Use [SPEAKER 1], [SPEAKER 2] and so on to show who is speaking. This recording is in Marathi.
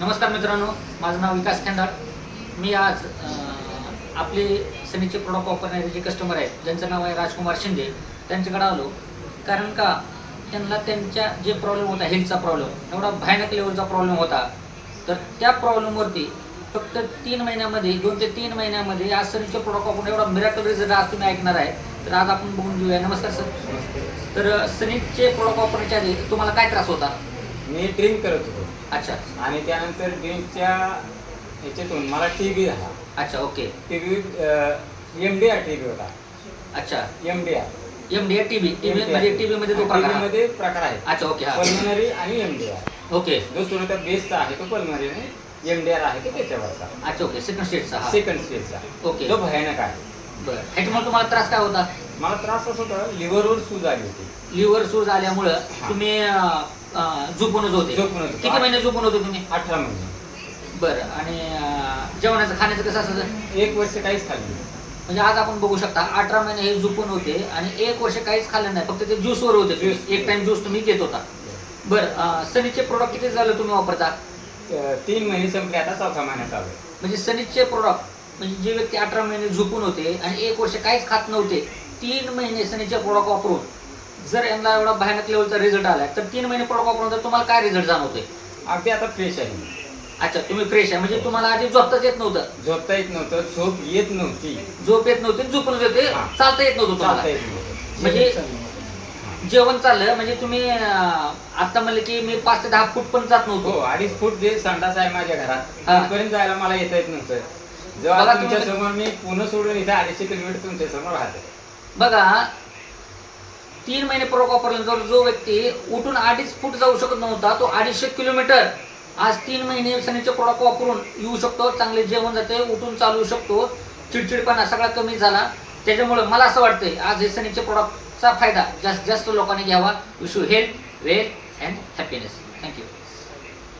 [SPEAKER 1] नमस्कार मित्रांनो माझं नाव विकास खेंडाळ. मी आज आपले सनीचे प्रोडक्ट वापरणारे जे कस्टमर आहेत ज्यांचं नाव आहे राजकुमार शिंदे त्यांच्याकडे आलो. कारण का त्यांना त्यांच्या जे प्रॉब्लेम होता हेल्थचा प्रॉब्लेम एवढा भयानक लेवलचा प्रॉब्लेम होता. तर त्या प्रॉब्लेमवरती फक्त तीन महिन्यामध्ये दोन ते तीन महिन्यामध्ये आज सनीचे प्रोडक्ट वापरून एवढा मिराकल रिझल्ट आज तुम्ही ऐकणार आहे. तर आज आपण बघून घेऊया. नमस्कार सर. तर सनीचे प्रोडक्ट वापरण्याच्या आधी तुम्हाला काय त्रास होता?
[SPEAKER 2] मी ड्रिंक करत होतो.
[SPEAKER 1] अच्छा.
[SPEAKER 2] आणि त्यानंतर ड्रिंकच्या ह्याच्यातून मला टी बी झाला.
[SPEAKER 1] अच्छा okay.
[SPEAKER 2] T B M D R T B होता.
[SPEAKER 1] अच्छा.
[SPEAKER 2] M D R
[SPEAKER 1] M D TB TB म्हणजे टीबी मध्ये तो प्रकार आहे.
[SPEAKER 2] मध्ये प्रकार आहे.
[SPEAKER 1] अच्छा ओके हा.
[SPEAKER 2] पल्मनरी आणि एम डी आर
[SPEAKER 1] ओके.
[SPEAKER 2] जो सुरुवात बेसचा आहे तो पल्मनरी आणि एम डी आर आहे तो त्याच्यावरचा.
[SPEAKER 1] अच्छा ओके. सेकंड स्टेजचा हा.
[SPEAKER 2] सेकंड स्टेजचा
[SPEAKER 1] ओके.
[SPEAKER 2] जो भयानक आहे.
[SPEAKER 1] बरं. ह्याच्यामुळे तुम्हाला त्रास काय होता?
[SPEAKER 2] मला त्रास असं होता लिव्हरवर सूज आली होती.
[SPEAKER 1] लिव्हर सूज आल्यामुळं. तुम्ही अं, झोपूनच होते
[SPEAKER 2] झोपूनच होतो.
[SPEAKER 1] किती महिने झोपून होते तुम्ही
[SPEAKER 2] अठरा महिने
[SPEAKER 1] बरं आणि अं, जेवणाचं खाण्याचं कसं असायचं
[SPEAKER 2] एक वर्ष काहीच खाल्लं नाही.
[SPEAKER 1] म्हणजे आज आपण बघू शकता अठरा महिने हे झोपून होते आणि एक वर्ष काहीच खाल्लं नाही फक्त ते ज्यूसवर होते तुम्ही.
[SPEAKER 2] Juice.
[SPEAKER 1] एक टाइम ज्यूस तुम्ही घेत होता बरं अं, सनीचे प्रोडक्ट किती झालं तुम्ही वापरता
[SPEAKER 2] त- तीन महिने संपले आता चौथा महिना चालू आहे.
[SPEAKER 1] म्हणजे सनीचे प्रोडक्ट म्हणजे जे व्यक्ती अठरा महिने झोपून होते आणि एक वर्ष काहीच खात नव्हते तीन महिने सनीचे प्रोडक्ट वापरून जर यांना एवढा भयानक लेवलचा रिझल्ट आला तर तीन महिने प्रोडक्ट वापरून तुम्हाला काय रिझल्ट जाणवते?
[SPEAKER 2] अगदी आता फ्रेश आहे.
[SPEAKER 1] अच्छा तुम्ही फ्रेश आहे. म्हणजे तुम्हाला आधी झोपताच येत नव्हतं.
[SPEAKER 2] झोपता येत नव्हतं झोप येत नव्हती.
[SPEAKER 1] झोप येत नव्हती झोपून येते.
[SPEAKER 2] हा.
[SPEAKER 1] चालता येत नव्हतं
[SPEAKER 2] चालता
[SPEAKER 1] तुम्हाला
[SPEAKER 2] येत नव्हतं.
[SPEAKER 1] म्हणजे जेवण चाललं म्हणजे तुम्ही आता म्हणले की मी पाच ते दहा फूट पण जात
[SPEAKER 2] हो
[SPEAKER 1] नव्हतो
[SPEAKER 2] अडीच फूट जे संडास आहे माझ्या घरात
[SPEAKER 1] हा.
[SPEAKER 2] तिथपर्यंत जायला मला येता येत नव्हतं.
[SPEAKER 1] बघा
[SPEAKER 2] जेव्हा
[SPEAKER 1] तुम्ही-
[SPEAKER 2] तुमच्यासमोर मी पुणे सोडून इथे अडीचशे किलोमीटर तुमच्यासमोर राहते.
[SPEAKER 1] बघा तीन महिने प्रोडक्ट वापरल्यानंतर जो व्यक्ती उठून अडीच फूट जाऊ शकत नव्हता तो अडीचशे किलोमीटर आज तीन महिने सनीचे प्रोडक्ट वापरून येऊ शकतो चांगले जेवण जाते उठून चालू शकतो चिडचिडपणा सगळा कमी झाला. त्याच्यामुळे मला असं वाटतंय आज हे सनीचे प्रोडक्टचा फायदा जास्त जास्त लोकांनी घ्यावा. Wish you health wealth and happiness thank you